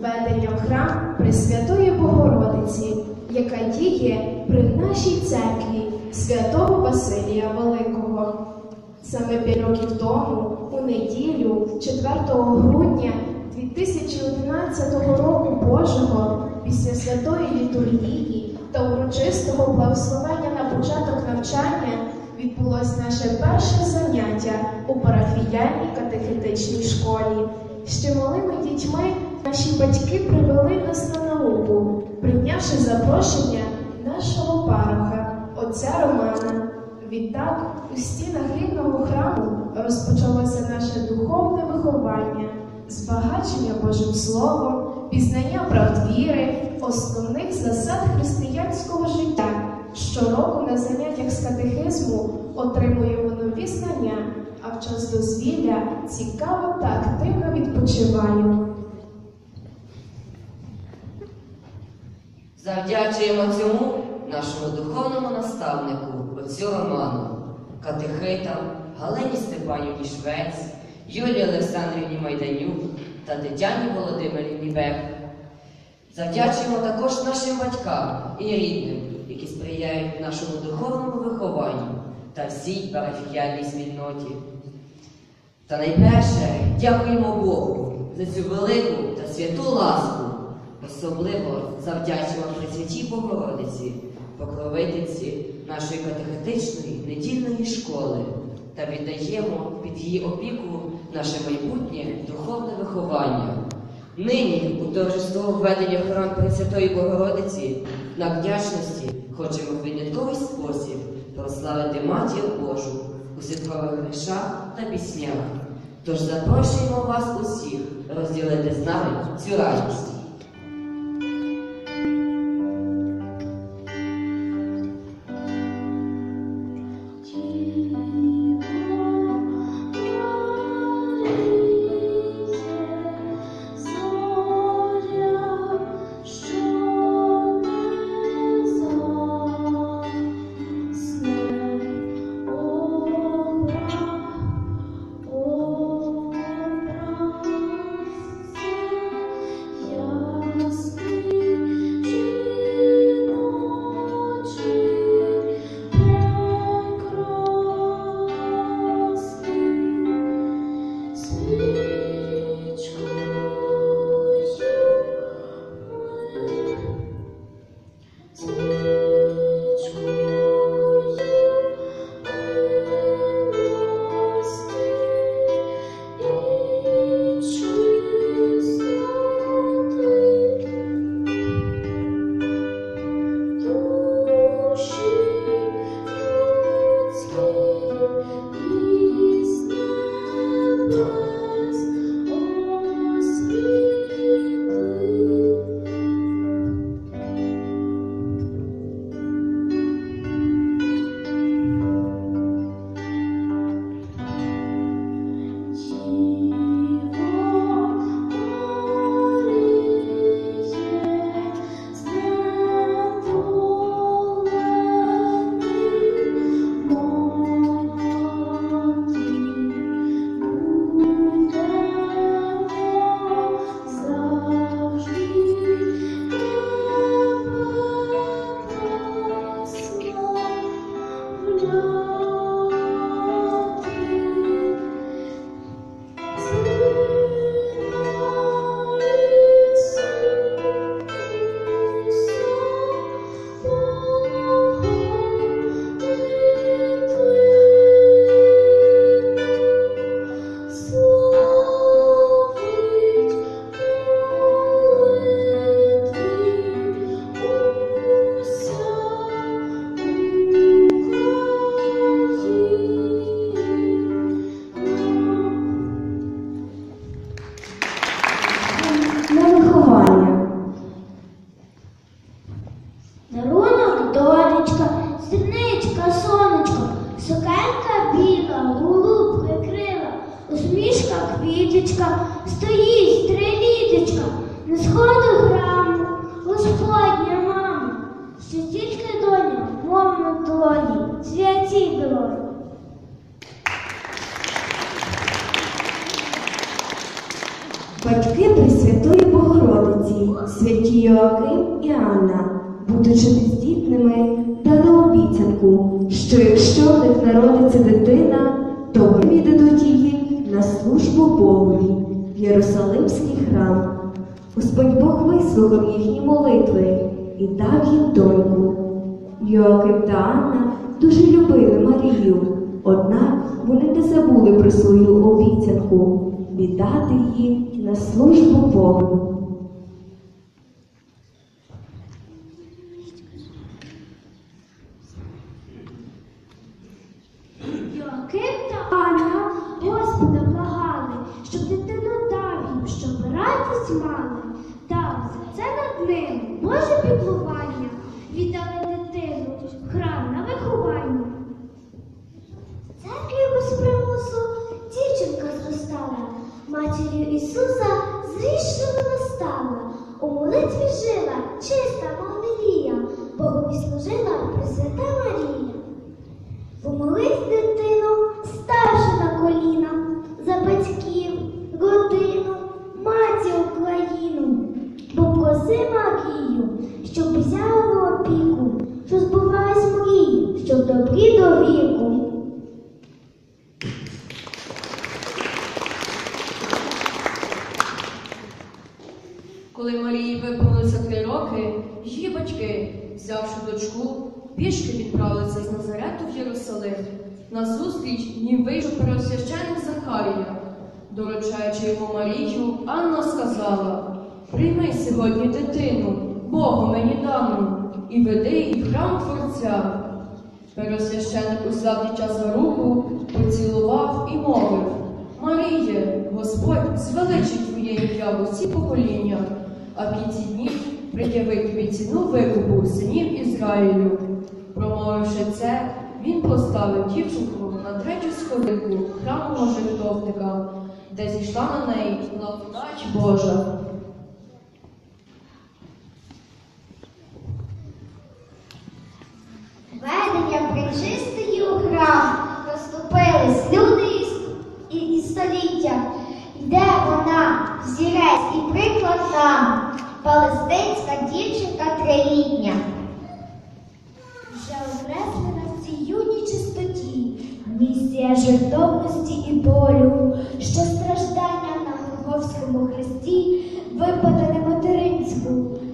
ведення в храм Пресвятої Богородиці, яка діє при нашій церкві святого Василія Великого. Саме п'ять років тому, у неділю, 4 грудня 2011 року Божого, після святої літургії та урочистого благословення на початок навчання відбулось наше перше заняття у парафіяльній катехетичній школі. Ще малими дітьми наші батьки привели нас на науку, прийнявши запрошення нашого пароха, отця Романа. Відтак, у стінах рідного храму розпочалося наше духовне виховання, збагачення Божим Словом, пізнання правд віри, основних засад християнського життя. Щороку на заняттях з катехизму отримуємо нові знання, а в час дозвілля цікаво та активно відпочиваю. Завдячуємо цьому нашому духовному наставнику, отцю Роману, катехитам Галині Степанівні Швець, Юлії Олександрівні Майданюк та Тетяні Володимирівні Бек. Завдячуємо також нашим батькам і рідним, які сприяють нашому духовному вихованню та всій парафіяльній спільноті. Та найперше дякуємо Богу за цю велику та святу ласку. Особливо завдячуємо Пресвятій Богородиці, покровительці нашої катехетичної недільної школи та віддаємо під її опіку наше майбутнє духовне виховання. Нині у торжество введення храм Пресвятої Богородиці на вдячності хочемо в винятковий спосіб прославити Матір Божу у святкових грішах та піснях. Тож запрошуємо вас усіх розділити з нами цю радість. Святі Йоаким і Анна, будучи бездітними, дали обіцянку, що якщо в них народиться дитина, то вони віддадуть її на службу Богові в Єрусалимський храм. Господь Бог вислухав їхні молитви і дав їм доньку. Йоаким та Анна дуже любили Марію, однак вони не забули про свою обіцянку віддати її на службу Богу. Помолись, Марію, Анна сказала: Прийми сьогодні дитину, Богу мені дану, і веди її в храм Творця. Первосвященик узяв дитя за руку, поцілував і мовив: Маріє, Господь звеличить твоє ім'я в усі покоління, а в кінці днів пред'явив тобі ціну викупу синів Ізраїлю. Промовивши це, він поставив дівчинку на третю сходинку храмового жертовника, де зійшла на неї благодать Божа. Ведення у храм розступились люди і, і століття. Йде вона, взірець і приклад нам, палестинська дівчинка трилітня. Вже окреслена в цій юній чистоті, місія жертовності і болю, що страждання на Голговському хресті випаде на материнську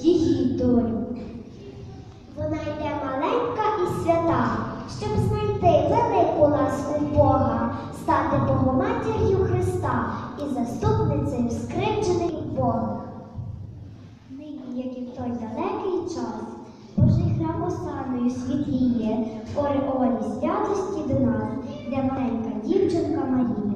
її долю. Вона йде маленька і свята, щоб знайти велику ласку Бога, стати Богоматір'ю Христа і заступницею скривджених Бога. Нині, як і в той далекий час, Божий храм осаною світліє, в ореолі святості до нас, де маленька дівчинка Марія.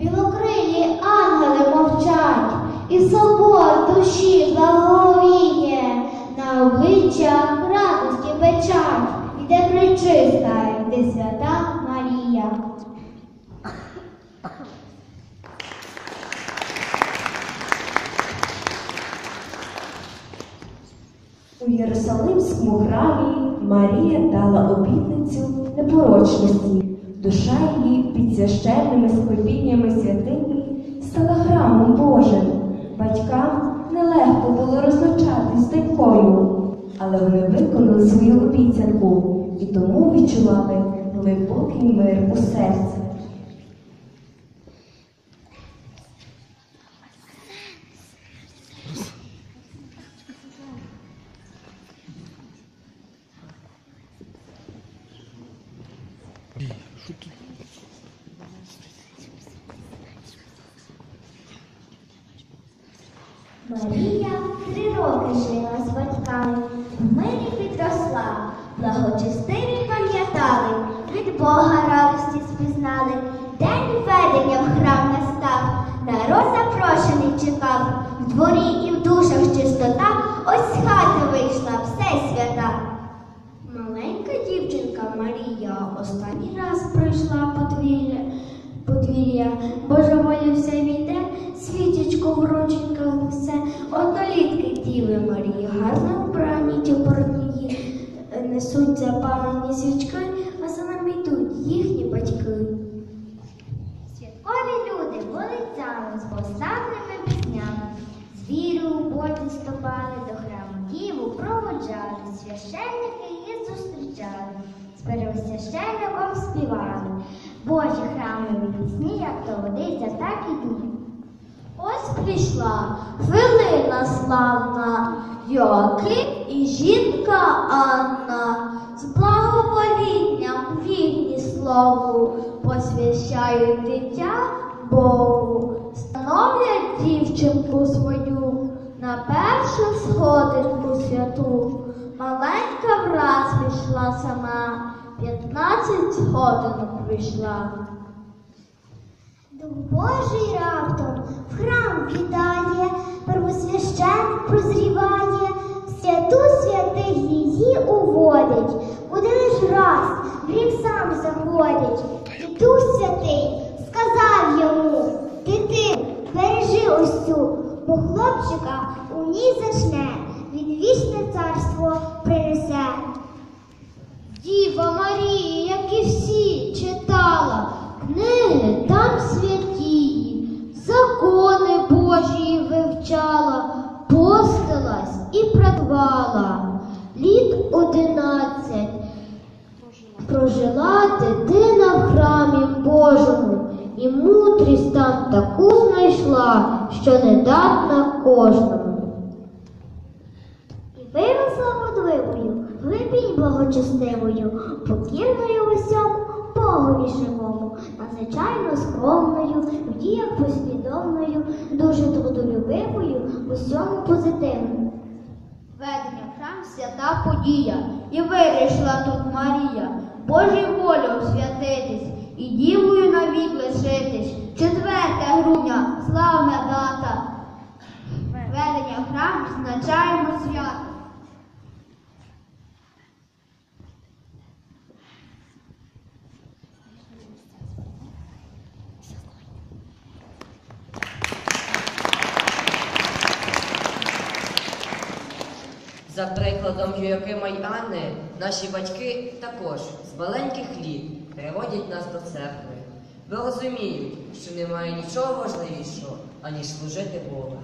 Білокрилі ангели мовчать, і собор душі благовіє, на обличчях радості печать, йде причиста, йде свята Марія. У Єрусалимському храмі Марія дала обітницю непорочності. Душа її під священними склепіннями святині стала храмом Божим. Батькам нелегко було розлучатись з донькою, але вони виконали свою обіцянку і тому відчували глибокий мир у серці. Марія три роки жила з батьками, в мирі підросла, благочестиві пам'ятали, від Бога радості спізнали. День ведення в храм настав, народ запрошений чекав, в дворі і в душах чистота, ось з хати вийшла все свята. Маленька дівчинка Марія останній раз пройшла подвір'я, подвір'я, Божа воля вся війде, світячко в рученьках несе, однолітки діви Марії, гарно вбрані ті несуть запалені свічки, а за нами йдуть їхні батьки. Святкові люди молиться з поставними піснями, з вірою в суботи ступали до храму Діву, проводжали, священники її зустрічали, з первосвященником співали. Божі храмові пісні, як то водиться, так і дні. Прийшла хвилина славна, Йоаким і жінка Анна, з благоволінням вірні слову, посвящають дитя Богу, становлять дівчинку свою на першу сходинку святу. Маленька враз пішла сама, п'ятнадцять сходинок прийшла. Дух Божий раптом в храм кидає, первосвященник прозріває, святу святих її уводять, куди лиш раз гріх сам заходять. І Святий сказав йому, дитину, бережи ось бо хлопчика у ній зачне, він вічне царство принесе. Діва Марія, як і всі, читала книги там святі, закони Божі вивчала, постилась і придбала. Літ одинадцять прожила дитина в храмі Божому, і мудрість там таку знайшла, що не датна кожному. І виросла водливою, глибінь благочестивою, покірною усьому надзвичайно скромною, в діях послідовною, дуже трудолюбивою, усьому позитивному. Ведення храм свята подія, і вирішила тут Марія, Божій волю освятитись, і дівою навік лишитись. 4 грудня, славна дата. Ведення храм значаємо свято. За прикладом Йоакима й Анни, наші батьки також з маленьких літ приводять нас до церкви, бо розуміють, що немає нічого важливішого, аніж служити Богу.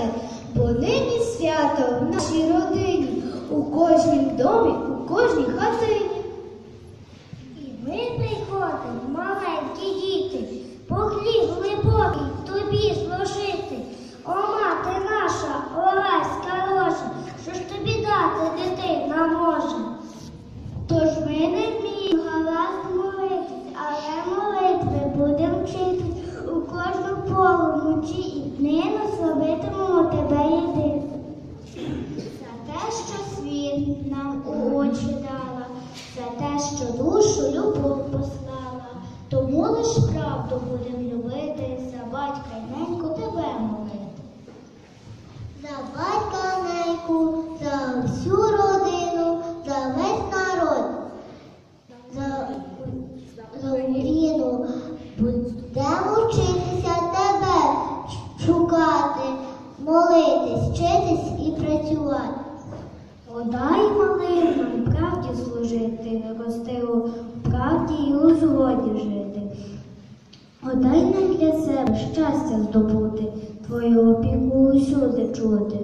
Вітати, бо нині свято в нашій родині, у кожнім домі, у кожній хатині. І ми приходимо, маленькі діти, по хліб глибокий тобі служити. О, мати наша, Олеська рожа, що ж тобі дати дитина може? Тож ми не вміємо гаразд молитись, але молитви будемо вчити. У кожну пору вночі і днину славитимемо тебе єдине. За те, що світ нам у очі дала, за те, що душу любов послала, тому лиш правду будем любити, за батька й неньку тебе молити. За батька неньку, за всю родину, за весь народ, за, за Україну. Будемо вчитися тебе шукати, молитись, вчитись і працювати. Подай малим нам правді служити, невостиву правді і у згоді жити. Подай нам для себе щастя здобути, твою опіку усюди чути.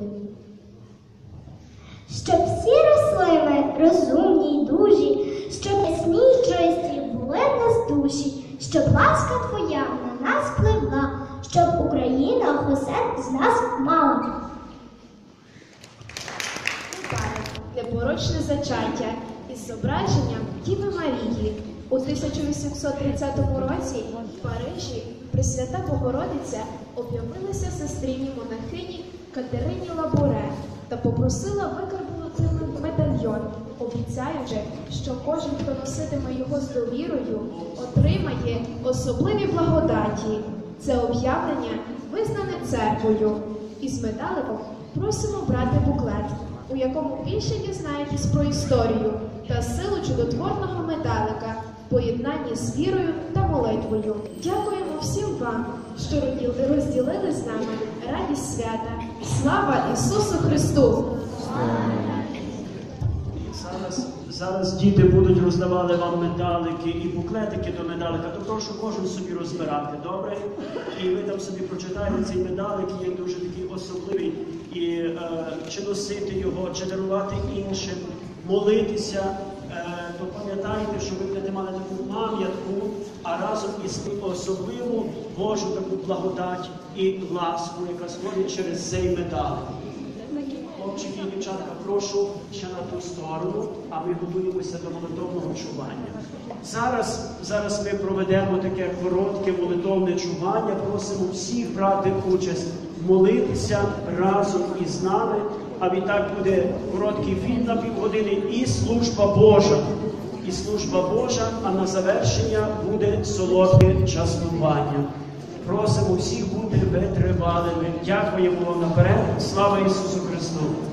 Щоб всі росли ми розумні й дужі, щоб ясні й чисті були в нас душі, щоб ласка твоя на нас пливла, щоб Україна усе з нас мала. непорочне зачаття із зображенням Діви Марії. У 1830 році в Парижі Пресвята Богородиця об'явилася сестрині монахині Катерині Лабуре та попросила викарбувати медальйон, обіцяючи, що кожен, хто носитиме його з довірою, отримає особливі благодаті. Це об'явлення визнане церквою. Із медаликом просимо брати буклет, у якому більше дізнаєтесь про історію та силу чудотворного медалика в поєднанні з вірою та молитвою. Дякуємо всім вам, що розділили з нами радість свята. Слава Ісусу Христу! Зараз, діти будуть роздавати вам медалики і буклетики до медалика, то прошу кожен собі розбирати, добре? І ви там собі прочитаєте цей медалик, є дуже такий особливий, і е, чи носити його, чи дарувати іншим, молитися, е, то пам'ятайте, що ви будете мати таку пам'ятку, а разом із тим особливу Божу таку благодать і ласку, яка сходить через цей медалик. Хлопчики і дівчатка, прошу ще на ту сторону, а ми готуємося до молитовного чування. Зараз, зараз ми проведемо таке коротке молитовне чування. Просимо всіх брати участь, молитися разом із нами. А відтак буде короткий фільм на півгодини і служба Божа. І служба Божа, а на завершення буде солодке частування. Просимо всіх бути витривалими. Дякуємо вам наперед. Слава Ісусу Христу!